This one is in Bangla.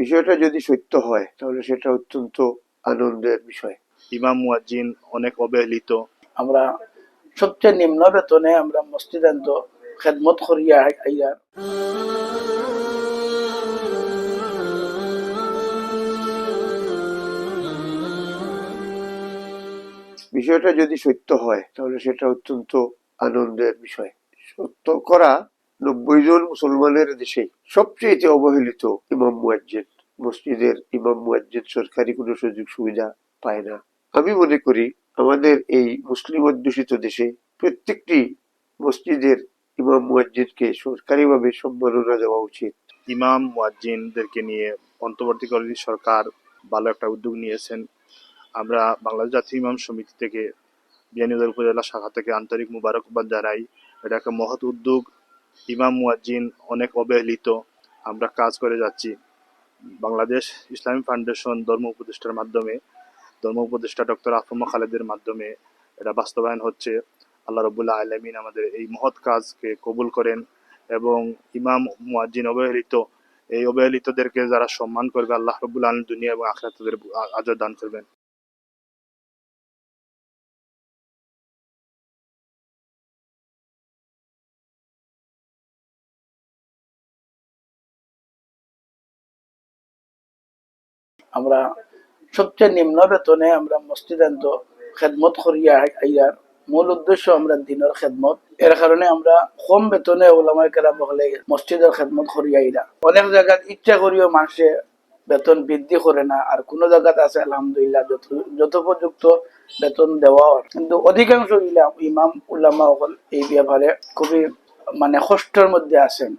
বিষয়টা যদি সত্য হয় তাহলে সেটা অত্যন্ত আনন্দের বিষয়। ইমাম মুয়াজ্জিন অনেক অবহেলিত। আমরা সবচেয়ে নিম্ন বেতনে আমরা মসজিদান্ত খেদমত করিয়া আইয়ার বিষয়টা যদি সত্য হয় তাহলে সেটা অত্যন্ত আনন্দের বিষয়। সত্য করা নব্বই জন মুসলমানের দেশে সবচেয়ে অবহেলিত ইমাম মুয়াজ্জিন। মসজিদের ইমাম মুয়াজ্জিন সরকারি কোনো সুযোগ সুবিধা পায় না। আমি মনে করি আমাদের এই মুসলিম অধ্যুষিত দেশে প্রত্যেকটি মসজিদের ইমাম মুয়াজ্জিনকে সরকারিভাবে সম্মাননা দেওয়া উচিত। ইমাম মুয়াজ্জিনদেরকে নিয়ে অন্তর্বর্তীকালীন সরকার ভালো একটা উদ্যোগ নিয়েছেন। আমরা বাংলাদেশ জাতীয় ইমাম সমিতি থেকে বিয়ানীবাজার উপজেলা শাখা থেকে আন্তরিক মুবারকবাদ জানাই। এটা একটা মহৎ উদ্যোগ। ইমাম মুয়াজ্জিন অনেক অবহেলিত। আমরা কাজ করে যাচ্ছি। বাংলাদেশ ইসলামী ফাউন্ডেশন ধর্ম উপদেষ্টার মাধ্যমে, ধর্ম উপদেষ্টা ডক্টর আফমা খালেদের মাধ্যমে এটা বাস্তবায়ন হচ্ছে। আল্লাহ রবুল্লাহ আলমিন আমাদের এই মহৎ কাজকে কবুল করেন এবং ইমাম মুয়াজ্জিন অবহেলিত, এই অবহেলিতদেরকে যারা সম্মান করবে, আল্লাহ রবুল আলম দুনিয়া এবং আখরাত তাদের আজর দান করবেন। আমরা সবচেয়ে নিম্ন বেতনে আমরা মসজিদান্ত খেদমত করিয়া আইয়ার। মূল উদ্দেশ্য আমরা দিনের খেদমত। এর কারণে আমরা কম বেতনে ওলামাই কেরাম হলে মসজিদের খেদমত করিয়া আইরা। অনেক জায়গাত ইচ্ছা করিও মানুষে বেতন বৃদ্ধি করে না, আর কোনো জায়গাতে আছে আলহামদুলিল্লাহ যথোপযুক্ত বেতন দেওয়া হয় কিন্তু অধিকাংশ ইলা- ইমাম উলামা হল এই ব্যাপারে খুবই মানে কষ্টের মধ্যে আছেন।